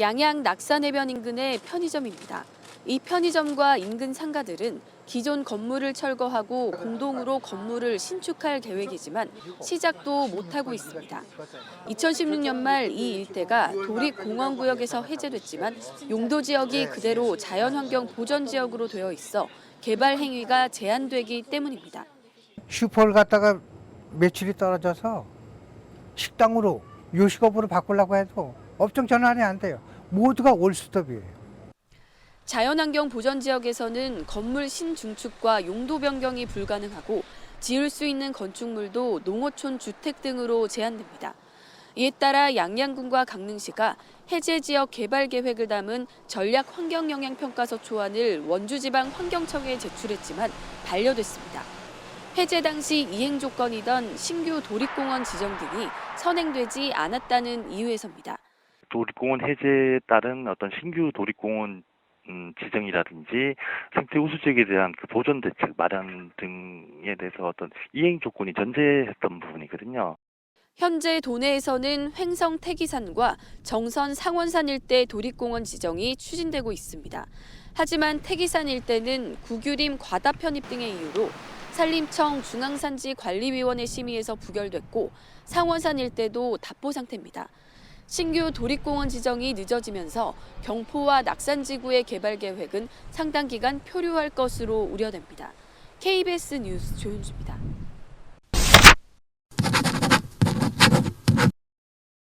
양양 낙산해변 인근의 편의점입니다. 이 편의점과 인근 상가들은 기존 건물을 철거하고 공동으로 건물을 신축할 계획이지만 시작도 못하고 있습니다. 2016년 말 이 일대가 도립공원구역에서 해제됐지만 용도 지역이 그대로 자연환경 보전 지역으로 되어 있어 개발 행위가 제한되기 때문입니다. 슈퍼를 갖다가 매출이 떨어져서 식당으로 요식업으로 바꾸려고 해도 업종 전환이 안 돼요. 모두가 올스톱이에요. 자연환경 보전 지역에서는 건물 신중축과 용도 변경이 불가능하고 지을 수 있는 건축물도 농어촌 주택 등으로 제한됩니다. 이에 따라 양양군과 강릉시가 해제 지역 개발 계획을 담은 전략 환경 영향 평가서 초안을 원주지방 환경청에 제출했지만 반려됐습니다. 해제 당시 이행 조건이던 신규 도립공원 지정 등이 선행되지 않았다는 이유에서입니다. 도립공원 해제에 따른 어떤 신규 도립공원 음, 지정이라든지 생태 우수 지역에 대한 그 보존 대책 마련 등에 대해서 어떤 이행 조건이 전제했던 부분이거든요. 현재 도내에서는 횡성 태기산과 정선 상원산 일대 도립공원 지정이 추진되고 있습니다. 하지만 태기산 일대는 구규림 과다 편입 등의 이유로 산림청 중앙산지 관리위원회 심의에서 부결됐고 상원산 일대도 답보 상태입니다. 신규 도립공원 지정이 늦어지면서 경포와 낙산 지구의 개발 계획은 상당 기간 표류할 것으로 우려됩니다. KBS 뉴스 조윤주입니다.